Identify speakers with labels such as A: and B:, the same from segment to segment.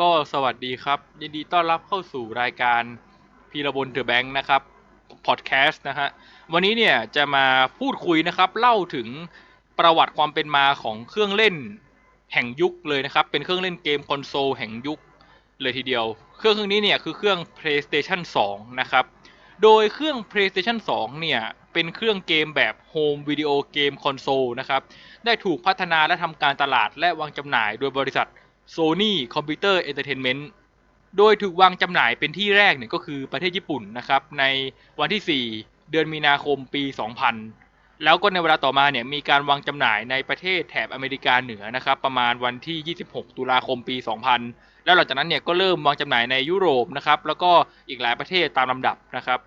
A: ก็สวัสดีครับ ยินดีต้อนรับเข้าสู่รายการพีระบนเดอะแบงค์นะครับพอดแคสต์นะฮะวันนี้เนี่ยจะมาพูดคุยนะครับ เล่าถึงประวัติความเป็นมาของเครื่องเล่นแห่งยุคเลยนะครับ เป็นเครื่องเล่นเกมคอนโซลแห่งยุคเลยทีเดียว เครื่องเครื่องนี้เนี่ยคือเครื่อง PlayStation 2 นะครับ โดยเครื่อง PlayStation 2 เนี่ยเป็นเครื่องเกมแบบ Home Video Game Console นะครับ ได้ถูกพัฒนาและทำการตลาดและวางจำหน่ายโดยบริษัท Sony Computer Entertainment โดยถูกวางจำหน่ายเป็นที่แรกเนี่ยก็คือประเทศญี่ปุ่นนะครับ ในวันที่ 4 เดือนมีนาคมปี 2000 แล้วก็ในเวลาต่อมาเนี่ยมีการวางจำหน่ายในประเทศแถบอเมริกาเหนือนะครับ ประมาณวันที่ 26 ตุลาคมปี 2000 แล้วหลังจากนั้นเนี่ยก็เริ่มวางจำหน่ายในยุโรปนะครับ แล้วก็อีกหลายประเทศตามลำดับนะครับ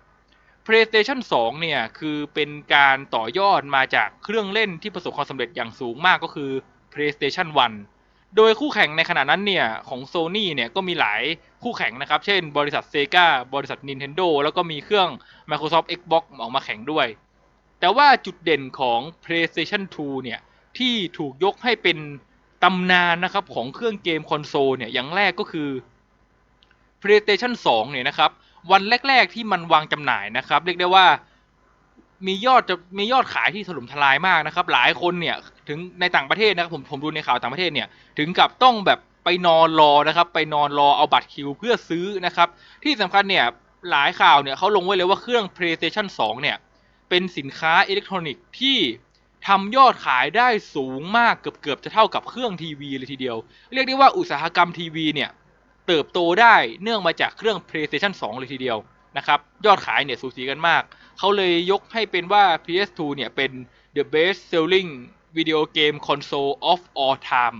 A: PlayStation 2 เนี่ยคือเป็นการต่อยอดมาจากเครื่องเล่นที่ประสบความสำเร็จอย่างสูงมากก็คือ PlayStation 1 โดยคู่แข่งในขณะนั้นเนี่ยของ Sony เนี่ยก็มีหลายคู่แข่งนะครับ เช่น บริษัท Sega บริษัท Nintendo แล้วก็มีเครื่อง Microsoft Xbox ออกมาแข่งด้วย แต่ว่าจุดเด่นของ PlayStation 2 เนี่ยที่ถูกยกให้เป็นตำนานนะครับของเครื่องเกมคอนโซลเนี่ยอย่างแรกก็คือ PlayStation 2 เนี่ยนะครับ วันแรก ๆ ที่มันวางจำหน่ายนะครับ เรียกได้ว่า มียอดจะมียอดขายที่ถล่มทลายมากนะครับ หลายคนเนี่ยถึงในต่างประเทศนะครับผมผมดูในข่าวต่างประเทศเนี่ยถึงกับต้องแบบไปนอนรอนะครับ ไปนอนรอเอาบัตรคิวเพื่อซื้อนะครับ ที่สำคัญเนี่ยหลายข่าวเนี่ยเขาลงไว้เลยว่าเครื่อง PlayStation 2 เนี่ย เป็นสินค้าอิเล็กทรอนิกส์ที่ทำยอดขายได้สูงมากเกือบๆจะเท่ากับเครื่องทีวีเลยทีเดียว เรียกได้ว่าอุตสาหกรรมทีวีเนี่ย เติบโตได้เนื่องมาจากเครื่อง PlayStation 2 เลยทีเดียวนะครับ ยอดขายเนี่ยสูสีกันมาก เขาเลยยกให้เป็นว่า PS2 เนี่ยเป็น the best selling video game console of all time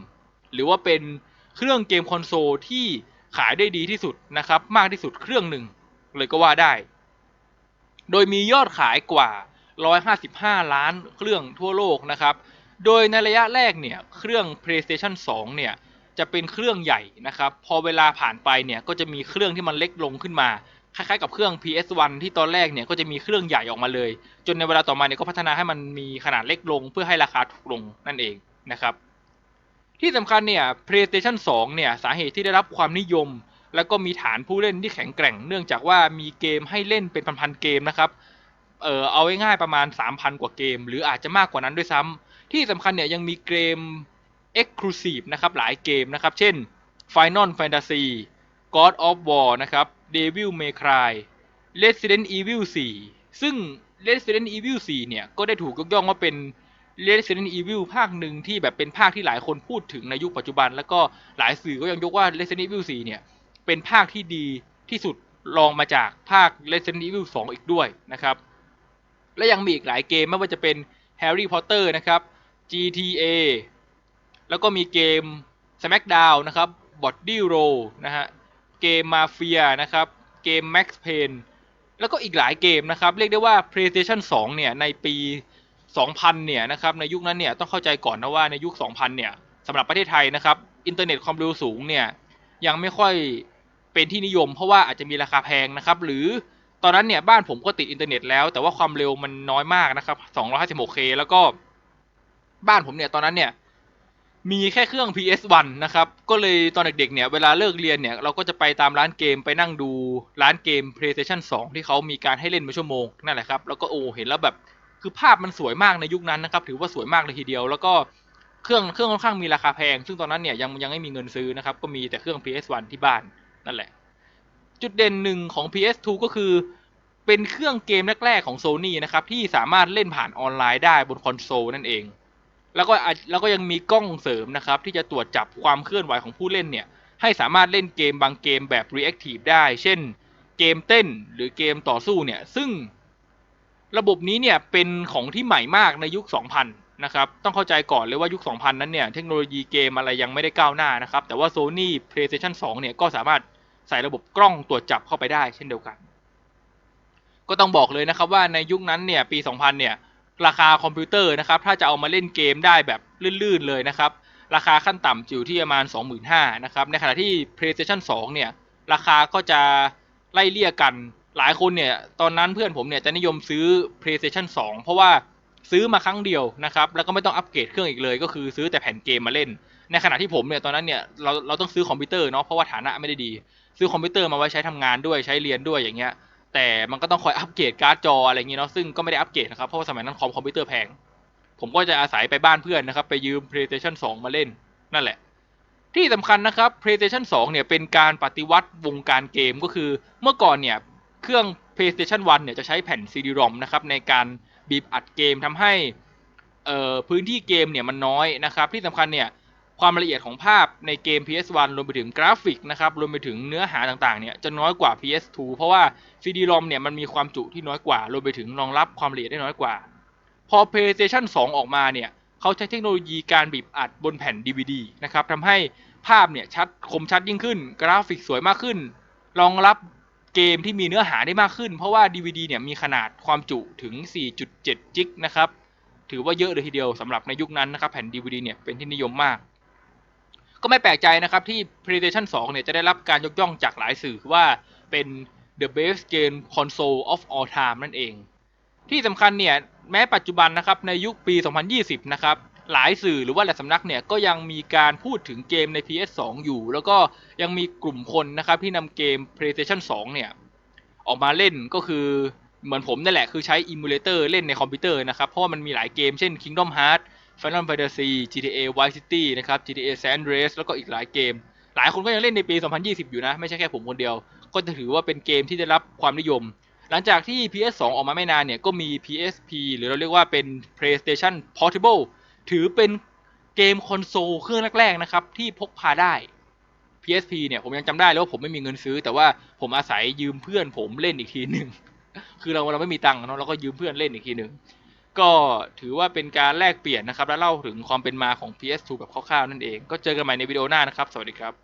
A: หรือว่าเป็นเครื่องเกมคอนโซลที่ขายได้ดีที่สุดนะครับ มากที่สุดเครื่องหนึ่งเลยก็ว่าได้ โดยมียอดขายกว่า 155 ล้านเครื่องทั่วโลกนะครับ โดยในระยะแรกเนี่ยเครื่อง PlayStation 2 เนี่ยจะเป็นเครื่องใหญ่นะครับ พอเวลาผ่านไปเนี่ยก็จะมีเครื่องที่มันเล็กลงขึ้นมา คล้ายๆกับเครื่อง PS1 ที่ตอนแรกเนี่ยก็จะมีเครื่องใหญ่ออกมาเลย จนในเวลาต่อมาเนี่ยก็พัฒนาให้มันมีขนาดเล็กลง เพื่อให้ราคาถูกลงนั่นเองนะครับที่สำคัญเนี่ย PlayStation 2 เนี่ยสาเหตุที่ได้รับความนิยม แล้วก็มีฐานผู้เล่นที่แข็งแกร่ง เนื่องจากว่ามีเกมให้เล่นเป็นพันๆเกมนะครับเออเอาง่ายๆประมาณ 3,000 กว่าเกม หรืออาจจะมากกว่านั้นด้วยซ้ำที่สำคัญเนี่ยยังมีเกม Exclusive นะครับหลายเกมนะครับเช่น Final Fantasy God of War นะครับ Devil May Cry Resident Evil 4 ซึ่ง Resident Evil 4 เนี่ย ก็ได้ถูกยกย่องว่าเป็น Resident Evil ภาคหนึ่งที่แบบเป็นภาคที่หลายคนพูดถึงในยุคปัจจุบัน แล้วก็หลายสื่อก็ยังยกว่า Resident Evil 4 เนี่ย เป็นภาคที่ดีที่สุดรองมาจากภาค Resident Evil 2 อีกด้วยนะครับ และยังมีอีกหลายเกมไม่ว่าจะเป็น Harry Potter นะครับ GTA แล้วก็มีเกม Smackdown นะครับ Body Roll นะฮะ เกม Mafia นะครับ เกม Max Payne แล้วก็อีกหลายเกมนะครับ เรียกได้ว่า PlayStation 2 เนี่ย ในปี 2000 เนี่ยนะครับ ในยุคนั้นเนี่ยต้องเข้าใจก่อนนะว่าในยุค 2000 เนี่ยสำหรับประเทศไทยนะครับ อินเทอร์เน็ตความเร็วสูงเนี่ยยังไม่ค่อยเป็นที่นิยม เพราะว่าอาจจะมีราคาแพงนะครับ หรือตอนนั้นเนี่ยบ้านผมก็ติดอินเทอร์เน็ตแล้ว แต่ว่าความเร็วมันน้อยมากนะครับ 256K แล้วก็บ้านผมเนี่ยตอนนั้นเนี่ย มีแค่เครื่อง PS1 นะครับ ก็เลยตอนเด็กๆเนี่ย เวลาเลิกเรียนเนี่ย เราก็จะไปตามร้านเกมไปนั่งดูร้านเกม PlayStation 2 ที่เขามีการให้เล่นเป็นชั่วโมง นั่นแหละครับ แล้วก็โอ้เห็นแล้วแบบ คือภาพมันสวยมากในยุคนั้นนะครับ ถือว่าสวยมากเลยทีเดียว แล้วก็เครื่องเครื่องค่อนข้างมีราคาแพง ซึ่งตอนนั้นเนี่ยยังยังไม่มีเงินซื้อนะครับ ก็มีแต่เครื่อง PS1 ที่บ้านนั่นแหละ จุดเด่นหนึ่งของ PS2 ก็คือเป็นเครื่องเกมแรกๆของ Sony นะครับที่สามารถเล่นผ่านออนไลน์ได้บนคอนโซลนั่นเอง แล้วก็แล้วก็ยังมีกล้องเสริมนะครับ ที่จะตรวจจับความเคลื่อนไหวของผู้เล่นเนี่ย ให้สามารถเล่นเกมบางเกมแบบ reactive ได้ เช่น เกมเต้นหรือเกมต่อสู้เนี่ย ซึ่งระบบนี้เนี่ยเป็นของที่ใหม่มากในยุค 2000 นะครับ ต้องเข้าใจก่อนเลยว่ายุค 2000 นั้นเนี่ย เทคโนโลยีเกมอะไรยังไม่ได้ก้าวหน้านะครับ แต่ว่า Sony PlayStation 2 เนี่ยก็สามารถใส่ระบบกล้องตรวจจับเข้าไปได้เช่นเดียวกัน ก็ต้องบอกเลยนะครับว่าในยุคนั้นเนี่ยปี 2000 เนี่ย ราคาคอมพิวเตอร์นะครับ ถ้าจะเอามาเล่นเกมได้แบบลื่นๆเลยนะครับ ราคาขั้นต่ำอยู่ที่ประมาณ 25,000นะครับ ในขณะที่ PlayStation 2 เนี่ย ราคาก็จะไล่เลี่ยกัน หลายคนเนี่ย ตอนนั้นเพื่อนผมเนี่ยจะนิยมซื้อ PlayStation 2 เพราะว่าซื้อมาครั้งเดียวนะครับ แล้วก็ไม่ต้องอัปเกรดเครื่องอีกเลย ก็คือซื้อแต่แผ่นเกมมาเล่น ในขณะที่ผมเนี่ยตอนนั้นเนี่ยเราเราต้องซื้อคอมพิวเตอร์เนาะ เพราะว่าฐานะไม่ได้ดี ซื้อคอมพิวเตอร์มาไว้ใช้ทำงานด้วยใช้เรียนด้วยอย่างเงี้ย แต่มันก็ต้องคอยอัปเกรดการ์ดจออะไรอย่างงี้เนาะซึ่งก็ไม่ได้อัปเกรดนะครับเพราะว่าสมัยนั้นคอมคอมพิวเตอร์แพง ผมก็จะอาศัยไปบ้านเพื่อนนะครับ ไปยืม PlayStation 2 มาเล่นนั่นแหละ ที่สำคัญนะครับ PlayStation 2 เนี่ยเป็นการปฏิวัติวงการเกมก็คือ เมื่อก่อนเนี่ยเครื่อง PlayStation 1 เนี่ยจะใช้แผ่น CD-ROM นะครับในการบีบอัดเกมทำให้พื้นที่เกมเนี่ยมันน้อยนะครับ ที่สำคัญเนี่ย ความละเอียดของภาพในเกม PS1 รวมไปถึงกราฟิกนะครับรวมไปถึงเนื้อหาต่างๆเนี่ยจะน้อยกว่า PS2 เพราะว่า CD-ROM เนี่ยมันมีความจุที่น้อยกว่ารวมไปถึงรองรับความละเอียดได้น้อยกว่า พอ PlayStation 2 ออกมาเนี่ยเขาใช้เทคโนโลยีการบีบอัดบนแผ่น DVD นะครับทำให้ภาพเนี่ยชัดคมชัดยิ่งขึ้น กราฟิกสวยมากขึ้น รองรับเกมที่มีเนื้อหาได้มากขึ้น เพราะว่า DVD เนี่ยมีขนาดความจุถึง 4.7 จิกนะครับถือว่าเยอะเลยทีเดียวสำหรับในยุคนั้นนะครับแผ่น DVD เนี่ยเป็นที่นิยมมาก ก็ไม่แปลกใจนะครับที่ PlayStation 2 เนี่ยจะได้รับการยกย่องจากหลายสื่อว่าเป็น the best game console of all time นั่นเอง ที่สำคัญเนี่ยแม้ปัจจุบันนะครับในยุคปี 2020 นะครับหลายสื่อหรือว่าหลายสำนักเนี่ยก็ยังมีการพูดถึงเกมใน PS2 อยู่ แล้วก็ยังมีกลุ่มคนนะครับที่นำเกม PlayStation 2 เนี่ยออกมาเล่นก็คือเหมือนผมนั่นแหละคือใช้อิมูเลเตอร์เล่นในคอมพิวเตอร์นะครับ เพราะว่ามันมีหลายเกมเช่น Kingdom Hearts Final Fantasy GTA Vice City นะครับ GTA San Andreas แล้วก็อีกหลายเกม หลายคนก็ยังเล่นในปี 2020 อยู่นะ ไม่ใช่แค่ผมคนเดียว ก็จะถือว่าเป็นเกมที่ได้รับความนิยม หลังจากที่ PS2 ออกมาไม่นานเนี่ย ก็มี PSP หรือเราเรียกว่าเป็น PlayStation Portable ถือเป็นเกมคอนโซลเครื่องแรกๆนะครับ ที่พกพาได้ PSP เนี่ยผมยังจำได้เลยว่าผมไม่มีเงินซื้อ แต่ว่าผมอาศัยยืมเพื่อนผมเล่นอีกทีหนึ่งคือเราเราไม่มีตังค์เนาะเราก็ยืมเพื่อนเล่นอีกทีหนึ่ง ก็ถือว่าเป็นการแลกเปลี่ยนนะครับ และเล่าถึงความเป็นมาของ PS2 แบบคร่าวๆนั่นเอง ก็เจอกันใหม่ในวิดีโอหน้านะครับ สวัสดีครับ